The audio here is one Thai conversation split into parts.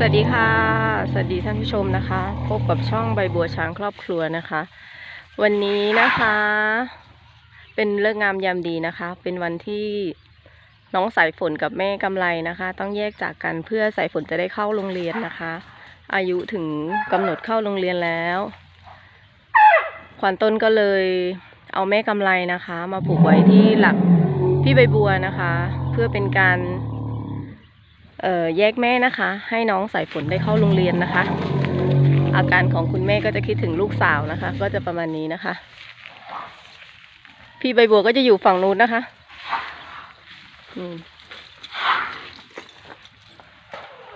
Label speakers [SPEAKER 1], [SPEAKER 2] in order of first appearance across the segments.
[SPEAKER 1] สวัสดีค่ะ สวัสดีท่านผู้ชมนะคะ พบกับช่องใบบัวช้างครอบครัวนะคะ วันนี้นะคะ เป็นเลิกษ์งามยามดีนะคะ เป็นวันที่น้องสายฝนกับแม่กำไรนะคะ ต้องแยกจากกันเพื่อสายฝนจะได้เข้าโรงเรียนนะคะ อายุถึงกำหนดเข้าโรงเรียนแล้ว ขวัญต้นก็เลยเอาแม่กำไรนะคะ มาผูกไว้ที่หลักพี่ใบบัวนะคะ เพื่อเป็นการ แยกแม่นะคะ ให้น้องสายฝนได้เข้าโรงเรียนนะคะ อาการของคุณแม่ก็จะคิดถึงลูกสาวนะคะ ก็จะประมาณนี้นะคะ พี่ใบบัวก็จะอยู่ฝั่งนู้นนะคะ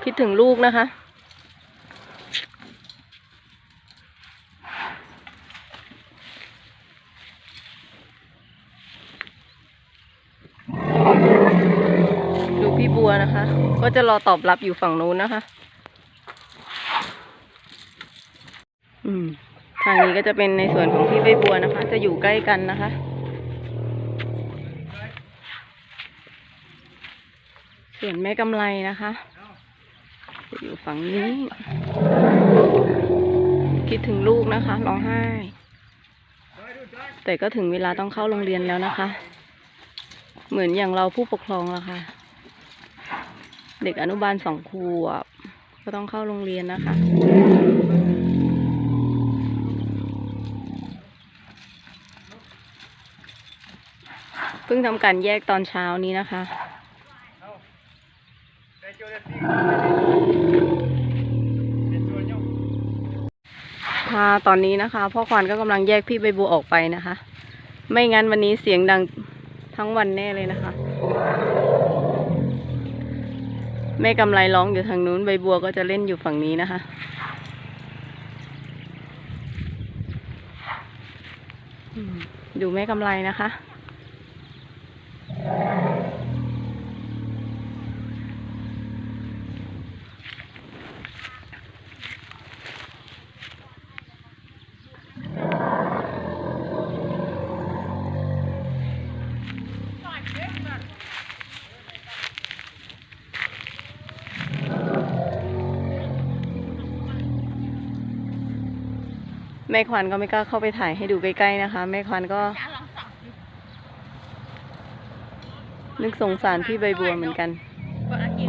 [SPEAKER 1] คิดถึงลูกนะคะ ดูพี่บัวนะคะ ก็จะรอตอบรับอยู่ฝั่งนู้นนะคะ อืม ทางนี้ก็จะเป็นในส่วนของพี่ใบบัวนะคะ จะอยู่ใกล้กันนะคะส่วนแม่กำไรนะคะจะอยู่ฝั่งนี้ คิดถึงลูกนะคะร้องไห้ แต่ก็ถึงเวลาต้องเข้าโรงเรียนแล้วนะคะ เหมือนอย่างเราผู้ปกครองละค่ะ เด็กอนุบาลสองขวบ ก็ต้องเข้าโรงเรียนนะคะ เพิ่งทำการแยกตอนเช้านี้นะคะค่ะตอนนี้นะคะ พ่อควานก็กำลังแยกพี่ใบบัวออกไปนะคะ ไม่งั้นวันนี้เสียงดังทั้งวันแน่เลยนะคะ แม่กำไรร้องอยู่ทางนู้นใบบัวก็จะเล่นอยู่ฝั่งนี้นะคะ ดูแม่กำไรนะคะ แม่ควันก็ไม่กล้าเข้าไปถ่ายให้ดูใกล้ๆนะคะ แม่ควันก็ นึกสงสารพี่ใบบัวเหมือนกัน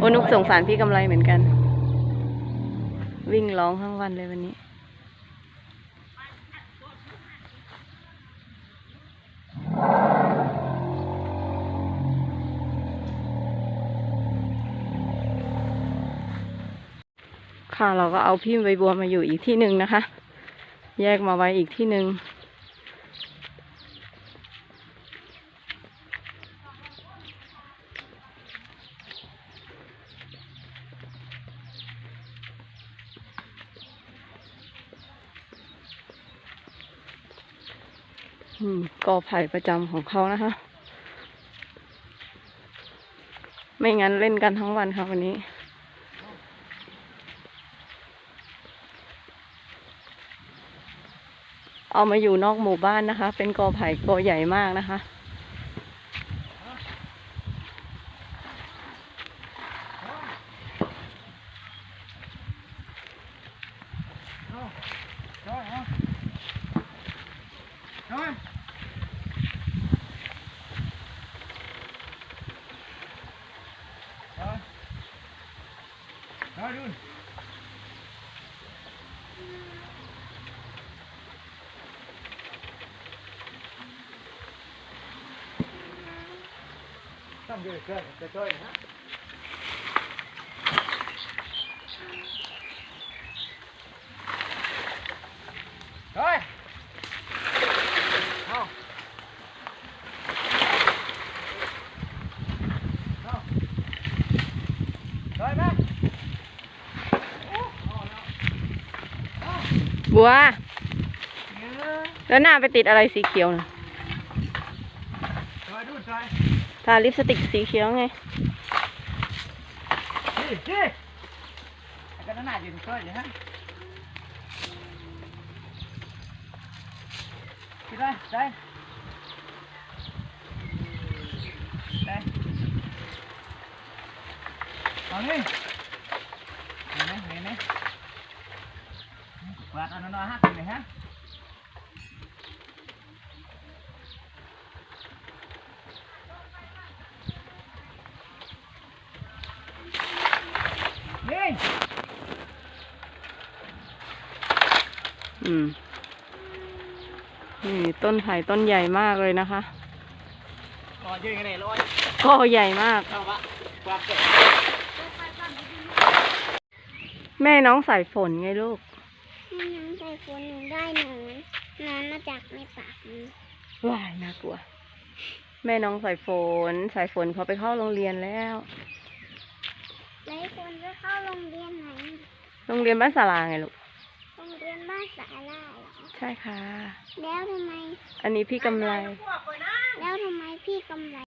[SPEAKER 1] โอ้นึกสงสารพี่กำไรเหมือนกัน วิ่งร้องทั้งวันเลยวันนี้ค่ะเราก็เอาพี่ใบบัวมาอยู่อีกที่หนึ่งนะคะ แยกมาไว้อีกที่หนึ่งอืมกอไผ่ประจำของเขานะคะ ไม่งั้นเล่นกันทั้งวันค่ะวันนี้ เอามาอยู่นอกหมู่บ้านนะคะ เป็นกอไผ่กอใหญ่มากนะคะ
[SPEAKER 2] Rồi. Không. Không. Rồi bác.
[SPEAKER 1] บัวแล้วหน้าไปติดอะไรสีเขียวนะ ทาลิปสติกสีเขียวไง
[SPEAKER 2] เอาเลยเห็นไหมเห็นไหมกวางอันนั้นอยฮะเป็นไงฮะ
[SPEAKER 1] อืม นี่ต้นไผ่ต้นใหญ่มากเลยนะคะ
[SPEAKER 2] นอนยืนกันเลยร้อย
[SPEAKER 1] ก็ใหญ่มาก
[SPEAKER 2] เข้าปะความเกิด
[SPEAKER 1] แม่น้องสายฝนไงลูก
[SPEAKER 3] แม่น้ำใส่ฝนหนูได้หนอนหนอนมาจากในปากมัน
[SPEAKER 1] ว้ายน่ากลัว แม่น้องสายฝน สายฝนเขาไปเข้าโรงเรียนแล้ว
[SPEAKER 3] แล้วคนจะเข้าโรงเรียนไหน
[SPEAKER 1] โรงเรียนบ้านสาราไงลูก
[SPEAKER 3] โรงเรียนบ้านสาลาเหรอ
[SPEAKER 1] ใช่ค่ะ
[SPEAKER 3] แล้วทำไม
[SPEAKER 1] อันนี้พี่กำไร
[SPEAKER 3] แล้วทำไมพี่กำไร